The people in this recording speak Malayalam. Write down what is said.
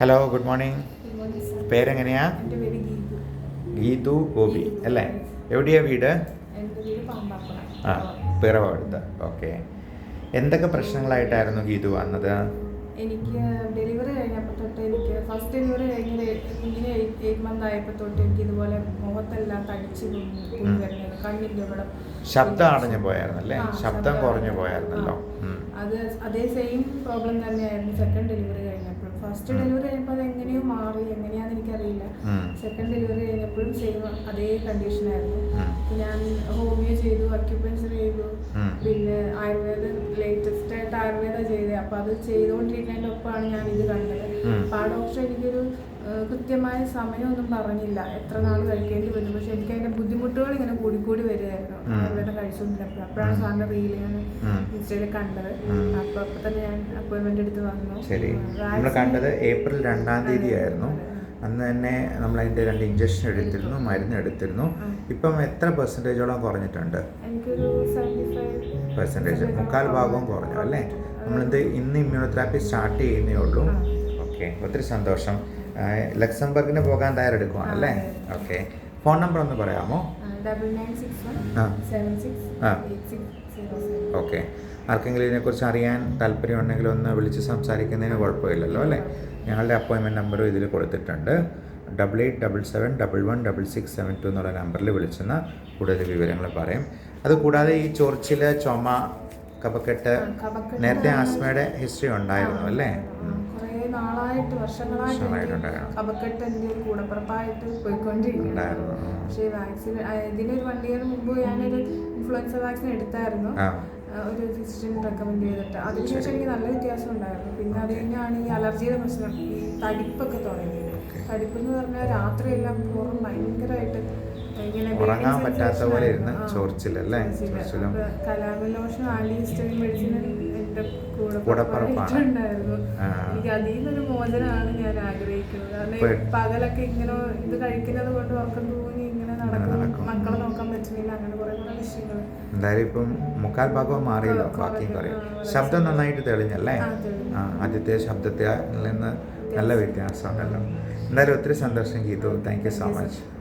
Hello good morning. പേരെങ്ങനെയാ? പേര് ഗീതു. ഗോപി അല്ലേ? എവിടെയാ വീട്? ആ പിറവടുത്ത്. ഓക്കെ. എന്തൊക്കെ പ്രശ്നങ്ങളായിട്ടായിരുന്നു ഗീതു വന്നത്? എനിക്ക് ഡെലിവറി കഴിഞ്ഞപ്പോൾ തൊട്ട് എനിക്ക് ഫസ്റ്റ് ഡെലിവറി കഴിഞ്ഞത് കുഞ്ഞിന് എയ്റ്റ് മന്ത് ആയപ്പോൾ തൊട്ട് എനിക്ക് ഇതുപോലെ മുഖത്തെല്ലാം തടിച്ച്. വരുന്നത് കണ്ണിന്റെ ഇവിടെ ശബ്ദം അടഞ്ഞു പോയായിരുന്നല്ലേ? ശബ്ദം കുറഞ്ഞു. പോയായിരുന്നല്ലോ. അത് അതേ സെയിം പ്രോബ്ലം തന്നെയായിരുന്നു സെക്കൻഡ് ഡെലിവറി കഴിഞ്ഞപ്പോൾ ഫസ്റ്റ് ഉം. ഡെലിവറി കഴിഞ്ഞപ്പോൾ അത് എങ്ങനെയോ മാറി എങ്ങനെയാണെന്ന് എനിക്കറിയില്ല ഉം. സെക്കൻഡ് ഡെലിവറി കഴിഞ്ഞപ്പോഴും സെയിം അതേ കണ്ടീഷനായിരുന്നു ആയിരുന്നു. ഞാൻ ഹോമിയോ ചെയ്തു അക്യുപഞ്ചർ ചെയ്തു. പിന്നെ ആയുർവേദ ലേറ്റസ്റ്റ് ആയിട്ട് ആയുർവേദ ചെയ്തത് അപ്പൊ അത് ചെയ്തുകൊണ്ടിരിക്കുന്നതിന്റെ ഒപ്പമാണ് ഞാൻ ഇത് കണ്ടത്. അപ്പൊ ആ ഡോക്ടർ എനിക്കൊരു കൃത്യമായ സമയമൊന്നും പറഞ്ഞില്ല. എത്ര നാൾ കഴിക്കേണ്ടി വരും പക്ഷെ എനിക്ക് അതിന്റെ ബുദ്ധിമുട്ടുകൾ ഇങ്ങനെ കൂടിക്കൂടി വരികയായിരുന്നു. ആയുർവേദം കഴിച്ചുകൊണ്ടിരുന്നപ്പോൾ അപ്പോഴാണ്. സാറിന്റെ റീൽ ഞാൻ. ഇൻസ്റ്റയിൽ കണ്ടത്. അപ്പൊ അപ്പൊ തന്നെ ഞാൻ അപ്പോയിന്റ്മെന്റ് എടുത്ത് വന്നു. കണ്ടത് ഏപ്രിൽ രണ്ടാം തീയതി. ആയിരുന്നു. അന്ന് തന്നെ നമ്മൾ അതിന്റെ രണ്ട് ഇഞ്ചക്ഷൻ എടുത്തിരുന്നു മരുന്ന് എടുത്തിരുന്നു. ഇപ്പം എത്ര പെർസെന്റേജോളം കുറഞ്ഞിട്ടുണ്ട്? പെർസെന്റേജ് മുക്കാൽ ഭാഗവും കുറഞ്ഞു അല്ലേ? നമ്മളിത് ഇന്ന് ഇമ്മ്യൂണോതെറാപ്പി സ്റ്റാർട്ട് ചെയ്യുന്നേ ഉള്ളൂ. ഓക്കെ ഒത്തിരി സന്തോഷം. ലക്സംബർഗിന് പോകാൻ തയ്യാറെടുക്കുവാണ് അല്ലേ? ഓക്കെ ഫോൺ നമ്പർ ഒന്ന് പറയാമോ? Double nine six one. Seven six okay ആർക്കെങ്കിലും ഇതിനെക്കുറിച്ച് അറിയാൻ താല്പര്യമുണ്ടെങ്കിൽ ഒന്ന് വിളിച്ച് സംസാരിക്കുന്നതിന് കുഴപ്പമില്ലല്ലോ അല്ലേ? ഞങ്ങളുടെ അപ്പോയിൻമെന്റ് നമ്പറും ഇതിൽ കൊടുത്തിട്ടുണ്ട്. Double eight double seven double one double six seven two എന്നുള്ള നമ്പറിൽ വിളിച്ചെന്ന് കൂടുതൽ വിവരങ്ങൾ പറയും. അതുകൂടാതെ ഈ ചൊറിച്ചിൽ ചുമ കപക്കെട്ട് നേരത്തെ ആസ്മയുടെ ഹിസ്റ്ററി ഉണ്ടായിരുന്നു അല്ലേ? നാളായിട്ട് വർഷങ്ങളായിട്ട് എന്റെ കൂടപ്പിറപ്പായിട്ട് പോയിക്കൊണ്ടിരിക്കുന്നു പക്ഷേ വാക്സിൻ ഇതിനൊരു വൺ ഇയർ മുമ്പ് ഞാനൊരു ഇൻഫ്ലുവൻസ വാക്സിൻ എടുത്തായിരുന്നു. ഒരു ഫിസിഷ്യൻ റെക്കമെൻഡ് ചെയ്തിട്ട്. അതിനുശേഷം എനിക്ക് നല്ല വ്യത്യാസം ഉണ്ടായിരുന്നു. പിന്നെ അത് കഴിഞ്ഞാണ് ഈ അലർജിയുടെ പ്രശ്നം ഈ തടിപ്പൊക്കെ തുടങ്ങിയത്. തടിപ്പ് എന്ന് പറഞ്ഞാൽ രാത്രിയെല്ലാം പുറം ഭയങ്കരമായിട്ട് ഇങ്ങനെ ഉറങ്ങാൻ പറ്റാത്ത പോലെ ഇരുന്ന് മെഡിസിൻ എന്റെ കൂടെ കൂടപ്പിറപ്പാണ്. എനിക്ക് അതിൽ നിന്നൊരു മോചനമാണ് ഞാൻ ആഗ്രഹിക്കുന്നത്. കാരണം പകലൊക്കെ ഇങ്ങനെ ഇത് കഴിക്കുന്നത് കൊണ്ട് ഉറക്കം തൂങ്ങി ഇങ്ങനെ നടക്കും. മക്കളെ നോക്കാൻ പറ്റുന്നില്ല. അങ്ങനെ കുറെ എന്തായാലും ഇപ്പം മുക്കാൽ ഭാഗവും മാറിയല്ലോ ബാക്കിയും കുറയും ശബ്ദം നന്നായിട്ട് തെളിഞ്ഞല്ലേ? ആ, ആദ്യത്തെ ശബ്ദത്തിൽ നിന്ന് നല്ല വ്യത്യാസമുണ്ടല്ലോ. എന്തായാലും ഒത്തിരി സന്തോഷം Geethu. Thank you so much.